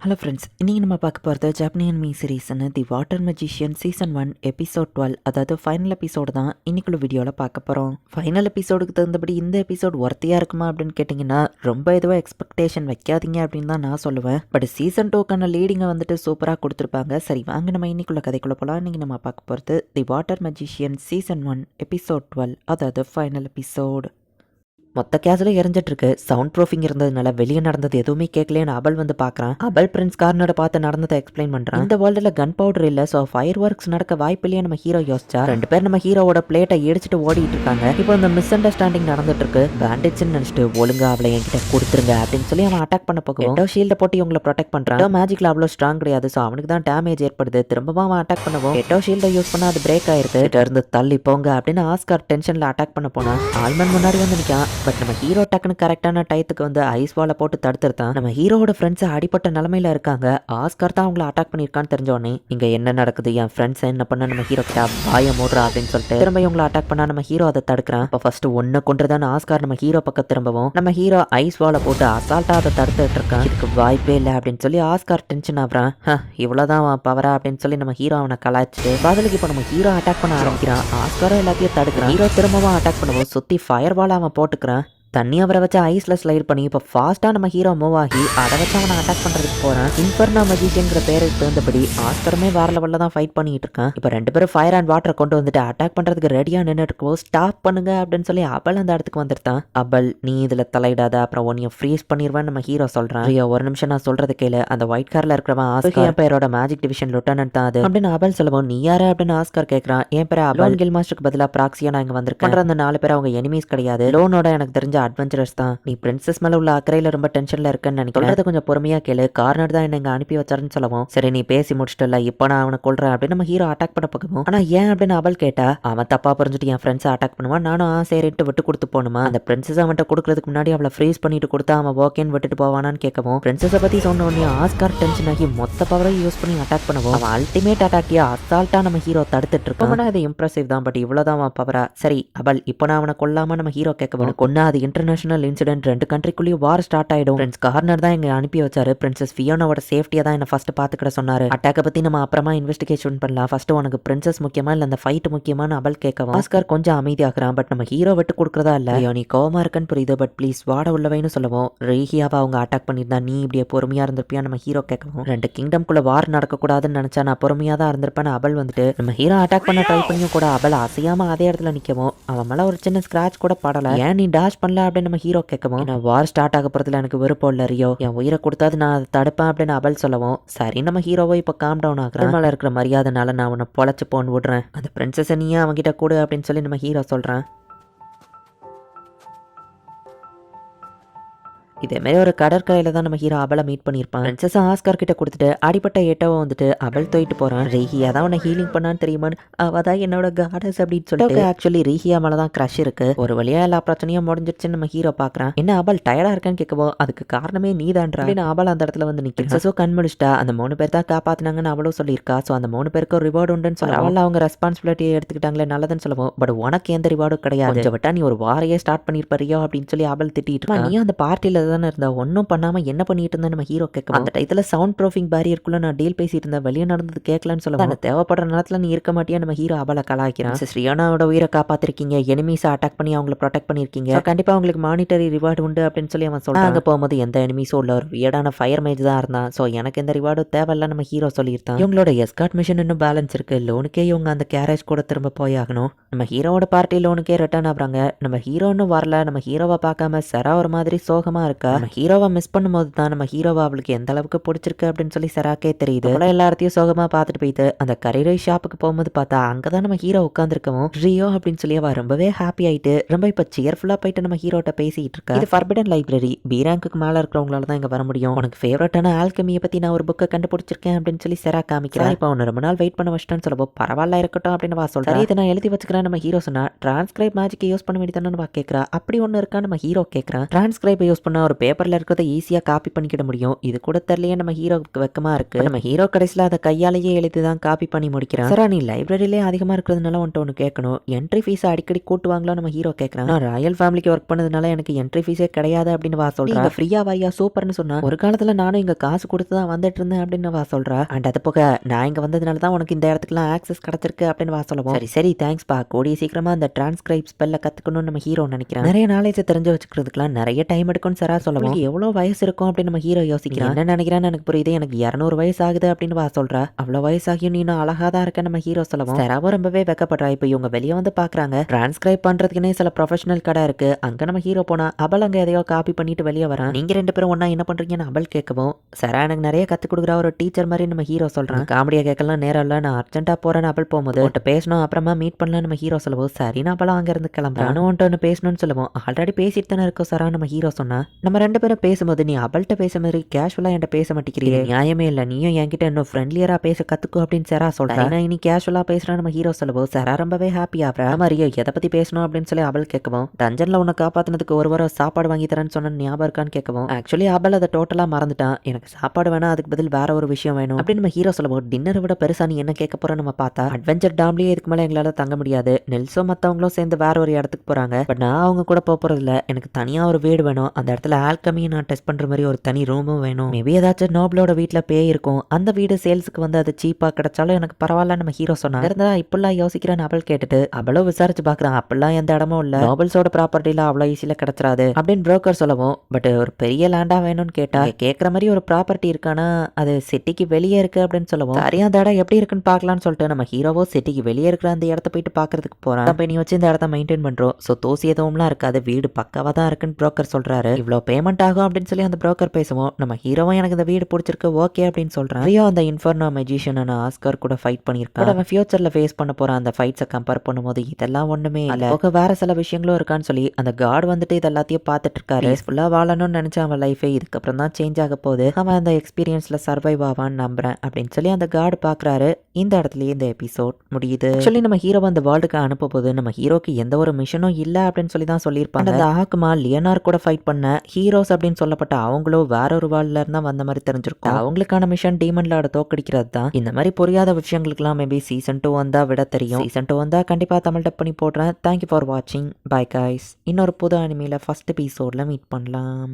Hello friends இன்றைக்கி நம்ம பார்க்க போகிறது ஜாப்பனியன் மீ சீரீஸ்னு the water magician season one episode twelve அதாவது ஃபைனல் எபிசோடு தான் இன்னைக்குள்ள வீடியோவில் பார்க்க போகிறோம் ஃபைனல் எபிசோடுக்கு தகுந்தபடி இந்த எபிசோட் ஒர்த்தியாக இருக்குமா அப்படின்னு கேட்டிங்கன்னா ரொம்ப எதுவும் எக்ஸ்பெக்டேஷன் வைக்காதீங்க அப்படின்னு தான் நான் சொல்லுவேன். பட் சீசன் டூக்கான லீடிங்கை வந்துட்டு சூப்பராக கொடுத்துருப்பாங்க. சரி வாங்க நம்ம இன்னைக்குள்ள கதைக்குள்ள போகலாம் இன்றைக்கி நம்ம பார்க்க போகிறது the water magician season one episode twelve அதாவது ஃபைனல் எபிசோட் மொத்த கேஸில் எரிஞ்சிட்டு இருக்கு சவுண்ட் ப்ரூஃபிங் இருந்ததுனால வெளியே நடந்தது எதுவுமே கேட்கலன்னு அபல் வந்து பாக்குறான். அபல் பிரின்ஸ் கார்னோட பார்த்து நடந்ததை எக்ஸ்பிளைன் பண்றான். இந்த வேர்ல்டுல கன் பவுடர் இல்ல சோ ஃபயர் ஒர்க்ஸ் நடக்க வாய்ப்பு இல்லையே நம்ம ஹீரோ யோசிச்சா. ரெண்டு பேர் நம்ம ஹீரோவோட பிளேட்டை இடிச்சிட்டு ஓடிட்டு இருக்காங்க. இப்போ இந்த மிஸ் அண்டர்ஸ்டாண்டிங் நடந்துட்டு இருக்கு பேண்டேஜ் நினைச்சிட்டு ஒழுங்கா அவளை என்கிட்ட கொடுத்துருங்க அப்படின்னு சொல்லி அவன் அட்டாக் பண்ண போகும் எட்டோ ஷீல்ட போட்டு இவங்களை ப்ரொடெக்ட் பண்றான். மேஜிக்ல அவ்வளவு ஸ்ட்ராங் கிடையாது சோ அவனுக்கு தான் டேமேஜ் ஏற்படுது. திரும்பவும் அவன் அட்டாக் பண்ணவும். எட்டோ ஷீல்ட யூஸ் பண்ணா அது பிரேக் ஆயிருது. இருந்து தள்ளி போங்க அப்படின்னு ஆஸ்கார் டென்ஷன்ல அட்டாக் பண்ண போனான். ஆல்மன் முன்னாடி வந்து நிக்கான். பட் நம்ம ஹீரோ டக்குன்னு கரெக்டான டயத்துக்கு வந்து ஐஸ் வாலை போட்டு தடுத்துருத்தான் நம்ம ஹீரோவோட ஃப்ரெண்ட்ஸ் அடிப்பட்ட நிலமையில இருக்காங்க. ஆஸ்கார் தான் அவங்கள அட்டாக் பண்ணியிருக்கான்னு தெரிஞ்சோடனே இங்க என்ன நடக்குது? என் ஃப்ரெண்ட்ஸ் என்ன பண்ண நம்ம ஹீரோ கிட்ட பாய மூடுறா அப்படின்னு சொல்லிட்டு திரும்ப இவங்களை அட்டாக் பண்ணா நம்ம ஹீரோ அதை தடுக்கிறான். இப்போ ஃபர்ஸ்ட் ஒன்னு கொண்டுதான் ஆஸ்கார் நம்ம ஹீரோ பக்கம் திரும்பவும். நம்ம ஹீரோ ஐஸ் வாலை போட்டு அசால்ட்டா அதை தடுத்துட்டு இருக்கான். இதுக்கு வாய்ப்பே இல்லை அப்படின்னு சொல்லி ஆஸ்கார் டென்ஷன் ஆகுறான். இவ்வளவுதான் பவரா அப்படின்னு சொல்லி நம்ம ஹீரோ அவனை கலாய்ச்சிட்டு பதிலுக்கு இப்போ நம்ம ஹீரோ அட்டாக் பண்ண ஆரம்பிக்கிறான். ஆஸ்காரும் எல்லாத்தையும் தடுக்கிறான். ஹீரோ திரும்பவும் அட்டாக் பண்ணுவோம் சுத்தி ஃபயர் வால் அவன் போட்டுக்கிறான். தண்ணி அவரை வச்சு ஐஸ்ல ஸ்லைட் பண்ணி இப்போ ஃபாஸ்டா நம்ம ஹீரோ மூவ் ஆகி அதை வச்சு அவனை அட்டாக் பண்றதுக்கு போறான். இன்ஃபர்னா மஜிஷியன்ங்கிற பேருக்கு தகுந்தபடி ஆஸ்கருமே வேற லெவல்ல தான் ஃபைட் பண்ணிட்டு இருக்கான். இப்போ ரெண்டு பேரும் ஃபயர் அண்ட் வாட்டரை கொண்டு வந்துட்டு அட்டாக் பண்றதுக்கு ரெடியா நின்றுட்டு இருக்கோம். ஸ்டாப் பண்ணுங்க அப்படின்னு சொல்லி அபல் அந்த இடத்துக்கு வந்துட்டான் அபல் நீ இதுல தலையிடாத அப்புறம் உன்னைய ஃப்ரீஸ் பண்ணிடுவேன் நம்ம ஹீரோ சொல்றான். ஐயோ ஒரு நிமிஷம் நான் சொல்றது கேளு. அந்த ஒயிட் கார்ல இருக்கிறவன் ஆஸ்கர் பேரோட மேஜிக் டிவிஷன் லிeutenant தான் அது. அப்படின்னு அபல் சொல்லவும் நீ யாரு? அப்படின்னு ஆஸ்கர் கேட்கறான் என் பேர் அபல் கில் மாஸ்டருக்கு பதிலா ப்ராக்சியா நான் இங்க வந்திருக்கேன். அந்த நாலு பேர் அவங்க எனிமீஸ் கிடையாது. லோனோட எனக்கு தெரிஞ்ச அட்வென்ச்சரஸ் தான். நீ பிரின்சஸ் மேல உள்ள அக்கறையில ரொம்ப டென்ஷன்ல இருக்கேன்னு நினைக்கிறேன். கொஞ்சம் பொறுமையா கேளு. கார்னர் தான் என்ன அனுப்பி வச்சாருன்னு சொல்லவும். சரி நீ பேசி முடிச்சிட்டல இப்போ நான் அவனை கொள்றேன் அப்படின்னு நம்ம ஹீரோ அட்டாக் பண்ண பக்கமும். ஆனா ஏன் அப்படின்னு அவள் கேட்டா அவன் தப்பா புரிஞ்சுட்டு என் ஃப்ரெண்ட்ஸை அட்டாக் பண்ணுவான். நானும் ஆ சரின்ட்டு விட்டு கொடுத்து போகணுமா? அந்த பிரின்சஸ் அவன்கிட்ட கொடுக்கறதுக்கு முன்னாடி அவளை ஃப்ரீஸ் பண்ணிட்டு கொடுத்தா அவன் ஓகேன்னு விட்டுட்டு போவானான்னு கேட்கவும் பிரின்சஸை பத்தி சொன்ன உடனே ஆஸ்கார் டென்ஷன் ஆகி மொத்த பவரையும் யூஸ் பண்ணி அட்டாக் பண்ணுவோம் அவன் அல்டிமேட் அட்டாக்கியா அசால்ட்டா நம்ம ஹீரோ தடுத்துட்டு இருக்கான். இது இம்ப்ரெசிவ் தான் பட் இவ்வளவுதான் அவன் பவரா சரி அவள் இப்போ நான் அவனை கொல்லாம நம்ம ஹீரோ கேட்கவும் கொன்னா அது இன்டர்நேஷனல் இன்சிடென்ட் ரெண்டு கண்ட்ரிக்குள்ளேயும் வார் ஸ்டார்ட் ஆயிடும். ஃப்ரெண்ட்ஸ் கார்னர் தான் எங்க அனுப்பி வச்சாரு. பிரின்சஸ் ஃபியோனாவோட சேஃப்டியா தான் என்ன ஃபர்ஸ்ட் பாத்துக்கிட சொன்னாரு. அட்டாக்கை பத்தி நம்ம அப்புறமா இன்வெஸ்டிகேஷன் பண்ணலாம். ஃபர்ஸ்ட் உனக்கு பிரின்சஸ் முக்கியமா இல்ல அந்த ஃபைட் முக்கியமான அவள் கேட்கவும் ஆஸ்கர் கொஞ்சம் அமைதியாகிறான் பட் நம்ம ஹீரோ விட்டு கொடுக்குறதா இல்ல. ஐயோ நீ கோமா இருக்கன்னு புரியுது பட் ப்ளீஸ் வாட உள்ளவைன்னு சொல்லவும். ரீஹியாவை அவங்க அட்டாக் பண்ணியிருந்தா நீ இப்படியே பொறுமையா இருந்திருப்பியா? நம்ம ஹீரோ கேட்கவும். ரெண்டு கிங்டம்குள்ள வார் நடக்கக்கூடாதுன்னு நினைச்சா நான் பொறுமையா தான் இருந்திருப்பேன் அவள் வந்துட்டு நம்ம ஹீரோ அட்டாக் பண்ண ட்ரை பண்ணியும் கூட அவள் அசையாம அதே இடத்துல நிக்கவும். அவன் மேல ஒரு சின்ன ஸ்கிராச் கூட படல. ஏன் நீ டாஷ் பண்ணல? அப்படின்னு நம்ம ஹீரோ கேட்கவும் நான் வார் ஸ்டார்ட் ஆக போறதுல எனக்கு விருப்பம் இல்ல ரியோ. என் உயிரை கொடுத்தாது நான் அதை தடுப்பேன் அப்படின்னு அவள் சொல்லவும் சரி நம்ம ஹீரோவை இப்போ காம் டவுன் ஆகுறேன். மேல இருக்கிற மரியாதைனால நான் உன்னை பொழைச்சு போன்னு விடுறேன். அந்த பிரின்சஸ் நீயே அவன்கிட்ட கொடு அப்படின்னு சொல்லி நம்ம ஹீரோ சொல்றான். இதே மாதிரி ஒரு கடற்கரையில தான் நம்ம ஹீரோ அவளை மீட் பண்ணியிருப்பான். பிரின்சஸ் ஆஸ்கார் கிட்ட கொடுத்துட்டு அடிப்பட்ட ஏட்டோவை வந்துட்டு அவள் தூக்கிட்டு போறான். ரீஹியா தான் உன்னை ஹீலிங் பண்ணான்னு தெரியுமான்னு அவ தான் என்னோட காடஸ் அப்படின்னு சொல்லிட்டு ஆக்சுவலி ரீஹியா மேல தான் க்ரஷ் இருக்கு. ஒரு வழியா எல்லா பிரச்சனையும் முடிஞ்சிருச்சுன்னு நம்ம ஹீரோ பாக்குறான். என்ன அவள் டயர்டா இருக்கான்னு கேட்கவோ அதுக்கு காரணமே நீதான்றா. அப்படின்னு அவள் அந்த இடத்துல வந்து நிக்கிறா சோ கண் முடிச்சிட்டா அந்த மூணு பேர் தான் காப்பாத்துனாங்கன்னு அவளும் சொல்லியிருக்கா. சோ அந்த மூணு பேருக்கு ஒரு ரிவார்டு உண்டுன்னு சொல்ல அவள் அவங்க ரெஸ்பான்சிபிலிட்டியை எடுத்துக்கிட்டாங்களே நல்லதுன்னு சொல்லுவோம். பட் உனக்கு எந்த ரிவார்டும் கிடையாது. விட்டா நீ ஒரு வாரையே ஸ்டார்ட் பண்ணிருப்பறியோ அப்படின்னு சொல்லி அவள் திட்டிட்டு நீ அந்த பார்ட்டியில தானே இருந்தா ஒன்றும் பண்ணாம என்ன பண்ணிட்டு இருந்த நம்ம ஹீரோ கேட்க அந்த டயத்துல சவுண்ட் ப்ரூஃபிங் பேரியருக்குள்ள நான் டீல் பேசிட்டு இருந்தேன். வெளியே நடந்தது கேட்கலன்னு சொல்ல அந்த தேவைப்படுற நேரத்துல நீ இருக்க மாட்டியா? நம்ம ஹீரோ அவளை கலாய்க்கிறான். சிஸ் ரியானாவோட உயிரை காப்பாத்திருக்கீங்க. எனிமீஸை அட்டாக் பண்ணி அவங்கள ப்ரொடெக்ட் பண்ணிருக்கீங்க So, கண்டிப்பா உங்களுக்கு மானிட்டரி ரிவார்டு உண்டு அப்படின்னு சொல்லி அவன் சொல்றான். அங்க போகும்போது எந்த எனிமீஸும் உள்ள ஒரு வியடான ஃபயர் மேஜ் தான் இருந்தான். ஸோ எனக்கு எந்த ரிவார்டும் தேவையில்ல நம்ம ஹீரோ சொல்லியிருந்தான். இவங்களோட எஸ்கார்ட் மிஷன் இன்னும் பேலன்ஸ் இருக்கு. லோனுக்கே இவங்க அந்த கேரேஜ் கூட திரும்ப போயாகணும். நம்ம ஹீரோவோட பார்ட்டி லோனுக்கே ரிட்டர்ன் ஆகுறாங்க. நம்ம ஹீரோ இன்னும் வரல. நம்ம ஹீரோவை பார்க்காம செரா ஒரு மாதிரி சோகமா இருக்கா நம்ம ஹீரோவை மிஸ் பண்ணும்போது தான் நம்ம ஹீரோவை அவளுக்கு எந்த அளவுக்கு பிடிச்சிருக்கு அப்படின்னு சொல்லி செராக்கே தெரியுது. அவள எல்லாத்தையும் சோகமா பார்த்துட்டு போயிட்டு அந்த கரைரை ஷாப்புக்கு போகும்போது பார்த்தா அங்கதான் நம்ம ஹீரோ உட்காந்துருக்கவும் ரியோ அப்படின்னு சொல்லி அவ ரொம்பவே ஹாப்பி ஆயிட்டு ரொம்ப இப்ப சியர்ஃபுல்லா போயிட்டு நம்ம ஹீரோட்ட பேசிட்டு இருக்கா. இது ஃபர்பிடன் லைப்ரரி பி ரேங்க்கு மேல இருக்கிறவங்களால தான் இங்க வர முடியும். உனக்கு ஃபேவரட்டான ஆல்கமியை பத்தி நான் ஒரு புக்கை கண்டுபிடிச்சிருக்கேன் அப்படின்னு சொல்லி செரா காமிக்கிறேன் இப்போ உன்னை ரொம்ப நாள் வெயிட் பண்ண வச்சிட்டேன்னு சொல்லப்போ பரவாயில்ல இருக்கட்டும் அப்படின்னு வா சொல்றேன் இதை நான் எழுதி வச்சுக்கிறேன் நம்ம ஹீரோ சொன்னா டிரான்ஸ்கிரைப் மேஜிக் யூஸ் பண்ண வேண்டியதானு வா கேட்கறா அப்படி ஒன்று இருக்கா நம்ம ஹீரோ கேட்கறான் டிரான்ஸ்கிரைப் யூஸ் பண்ண ஒரு பேப்பரில் இருக்கிறத ஈஸியாக காப்பி பண்ணிக்கிட முடியும். இது கூட தெரியலையே நம்ம ஹீரோவுக்கு வெக்கமாக இருக்கு. நம்ம ஹீரோ கடைசியில் அதை கையாலேயே எழுதி தான் காப்பி பண்ணி முடிக்கிறான். சார் நீ லைப்ரரியிலே அதிகமாக இருக்கிறதுனால உன்ட்ட ஒன்று கேட்கணும். என்ட்ரி ஃபீஸ் அடிக்கடி கூட்டுவாங்களோ நம்ம ஹீரோ கேட்குறான். நான் ராயல் ஃபேமிலிக்கு ஒர்க் பண்ணதுனால எனக்கு என்ட்ரி ஃபீஸே கிடையாது அப்படின்னு வா சொல்கிறேன் ஃப்ரீயா வாரியா சூப்பர்னு சொன்னா? ஒரு காலத்தில் நானும் இங்கே காசு கொடுத்து தான் வந்துட்டு இருந்தேன் அப்படின்னு வா சொல்கிறா அண்ட் அது போக நான் இங்கே வந்ததுனால தான் உனக்கு இந்த இடத்துக்குலாம் ஆக்சஸ் கிடச்சிருக்கு அப்படின்னு வா சொல்லுவோம். சரி சரி தேங்க்ஸ் பா. கூடிய சீக்கிரமா அந்த டிரான்ஸ்கிரைப் ஸ்பெல்ல கற்றுக்கணும்னு நம்ம ஹீரோ நினைக்கிறேன். நிறைய நாலேஜ் தெரிஞ்சு வச்சுக்கிறதுக்குலாம் நிறைய டைம் எடுக்கும்னு சரா சொல்லுவோம் எவ்வளோ வயசு இருக்கும் அப்படின்னு நம்ம ஹீரோ யோசிக்கிறான் என்ன நினைக்கிறான்னு எனக்கு புரியுது. எனக்கு இரநூறு வயசு ஆகுது அப்படின்னு வா சொல்றா. அவ்வளோ வயசாகியும் நீ இன்னும் அழகா தான் இருக்க நம்ம ஹீரோ சொல்லுவோம். சராவும் ரொம்பவே வெக்கப்படுறா. இப்போ இவங்க வெளியே வந்து பார்க்கறாங்க. டிரான்ஸ்கிரைப் பண்றதுக்குன்னே சில ப்ரொஃபஷனல் கடை இருக்கு. அங்க நம்ம ஹீரோ போனா அவள் அங்க எதையோ காப்பி பண்ணிட்டு வெளியே வரான் நீங்க ரெண்டு பேரும் ஒண்ணா என்ன பண்றீங்கன்னு அவள் கேட்கவும் சரா எனக்கு நிறைய கத்து கொடுக்குற. ஒரு டீச்சர் மாதிரி நம்ம ஹீரோ சொல்றான் காமெடியா கேட்கலாம் நேரம் இல்ல. நான் அர்ஜென்ட்டா போறேன்னு அவள் போகும்போது உன்ட்ட பேசணும் அப்புறமா மீட் பண்ணலாம் நம்ம ஹீரோ சொல்லுவோம் சரி நான் அவளும் அங்க இருந்து கிளம்புறான் உன்ட்ட ஒன்று பேசணும்னு சொல்லுவோம் ஆல்ரெடி பேசிட்டு தானே இருக்கோம் சரா நம்ம ஹீரோ சொன்னா. நம்ம ரெண்டு பேரும் பேசும்போது நீ அவள்கிட்ட பேச மாதிரி கேஷுவலா என்கிட்ட பேச மாட்டேங்கிறீங்க நியாயமே இல்ல. நீயும் என்கிட்ட இன்னும் ஃப்ரெண்ட்லியரா பேச கத்துக்கோ அப்படின்னு சரா சொல்றா. நான் இனி கேஷுவலா பேசுறேன் நம்ம ஹீரோ சொல்லுவோம். சரா ரொம்பவே ஹாப்பி ஆகிறா மாதிரியோ எதை பத்தி பேசணும்? அப்படின்னு சொல்லி அவள் கேட்கவும் டஞ்சன்ல உன்னை காப்பாத்தினதுக்கு ஒரு வாரம் சாப்பாடு வாங்கி தரேன்னு சொன்ன ஞாபகம் இருக்கான்னு கேட்கவும் ஆக்சுவலி அவள் அதை டோட்டலா மறந்துட்டான் எனக்கு சாப்பாடு வேணா அதுக்கு பதில் வேற ஒரு விஷயம் வேணும். அப்படின்னு நம்ம ஹீரோ சொல்லுவோம் டின்னரை விட பெருசா நீ என்ன கேட்க போற நம்ம பார்த்தா அட்வென்ச்சர் டாம்லயே இதுக்கு மேல எங்களால தங்க முடியாது. நெல்ஸோ மத்தவங்களும் சேர்ந்து வேற ஒரு இடத்துக்கு போறாங்க. பட் நான் அவங்க கூட போக போறது இல்ல எனக்கு தனியா ஒரு வீடு வேணும். அந்த இடத்துல ஆல்கமியை நான் டெஸ்ட் பண்ற மாதிரி ஒரு தனி ரூமும் வேணும். மேபி ஏதாச்சும் நோபலோட வீட்டில் பேய் இருக்கும். அந்த வீடு சேல்ஸுக்கு வந்து அது சீப்பாக கிடைச்சாலும் எனக்கு பரவாயில்ல நம்ம ஹீரோ சொன்னாங்க இருந்தா இப்படிலாம் யோசிக்கிறேன்னு அவள் கேட்டுட்டு அவளும் விசாரிச்சு பார்க்குறான். அப்படிலாம் எந்த இடமும் இல்லை. நோபல்ஸோட ப்ராப்பர்ட்டிலாம் அவ்வளோ ஈஸியில் கிடச்சிடாது. அப்படின்னு ப்ரோக்கர் சொல்லவும் பட் ஒரு பெரிய லேண்டா வேணும்னு கேட்டா கேட்குற மாதிரி ஒரு ப்ராப்பர்ட்டி இருக்கானா? அது சிட்டிக்கு வெளியே இருக்கு அப்படின்னு சொல்லவும் சரியா அந்த இடம் எப்படி இருக்குன்னு பார்க்கலாம்னு சொல்லிட்டு நம்ம ஹீரோவோ சிட்டிக்கு வெளியே இருக்கிற அந்த இடத்த போயிட்டு பார்க்கறதுக்கு போறான். கம்பெனி வச்சு இந்த இடத்த மெயின்டைன் பண்றோம் ஸோ தோசி எதுவும்லாம் இருக்காது. வீடு பக்காவா தான் இருக்குன்னு ப்ரோக்கர் சொல்றாரு. இவ்வளோ பேமெண்ட் ஆகும் அப்படின்னு சொல்லி அந்த புரோக்கர் பேசுவோம் நம்ம ஹீரோவும் எனக்கு இந்த வீடு பிடிச்சிருக்கு ஓகே அப்படின்னு சொல்றான். ரியோ அந்த இன்ஃபர்னோ மெஜிஷியனான ஆஸ்கர் கூட ஃபைட் பண்ணியிருக்கான். அவன் ஃபியூச்சர்ல ஃபேஸ் பண்ண போற அந்த ஃபைட்ஸை கம்பேர் பண்ணும்போது. இதெல்லாம் ஒண்ணுமே இல்ல. போக வேற சில விஷயங்களும் இருக்கான்னு சொல்லி அந்த காட் வந்துட்டு இது எல்லாத்தையும் பார்த்துட்டு இருக்காரு ஃபுல்லா வாழணும்னு நினைச்ச அவன் லைஃபே இதுக்கப்புறம் தான் சேஞ்ச் ஆக போகுது. அவன் அந்த எக்ஸ்பீரியன்ஸ்ல சர்வைவ் ஆவான்னு நம்புறேன் அப்படின்னு சொல்லி அந்த காட் பாக்குறாரு இந்த இடத்துலயே இந்த எபிசோட் முடியுது. ஆக்சுவலி நம்ம ஹீரோ அந்த வேர்ல்டுக்கு அனுப்ப போது நம்ம ஹீரோக்கு எந்த ஒரு மிஷனும் இல்ல அப்படின்னு சொல்லி தான் சொல்லியிருப்பாங்க. அந்த ஆக்குமா லியனார் கூட ஃபைட் பண்ண ஹீரோஸ் அப்படின்னு சொல்லப்பட்ட அவங்களும் வேற ஒரு வேர்ல்ட்ல இருந்தா வந்த மாதிரி தெரிஞ்சிருக்கும். அவங்களுக்கான மிஷன் டீமன் லார்ட தோக்கடிக்கிறது தான். இந்த மாதிரி புரியாத விஷயங்களுக்குலாம் மேபி சீசன் டூ வந்தா விட தெரியும். சீசன் டூ வந்தா கண்டிப்பா தமிழ் டப் பண்ணி போடுறேன். தேங்க்யூ ஃபார் வாட்சிங் பை கைஸ் இன்னொரு புது அனிமையில ஃபர்ஸ்ட் எபிசோட்ல மீட் பண்ணலாம்.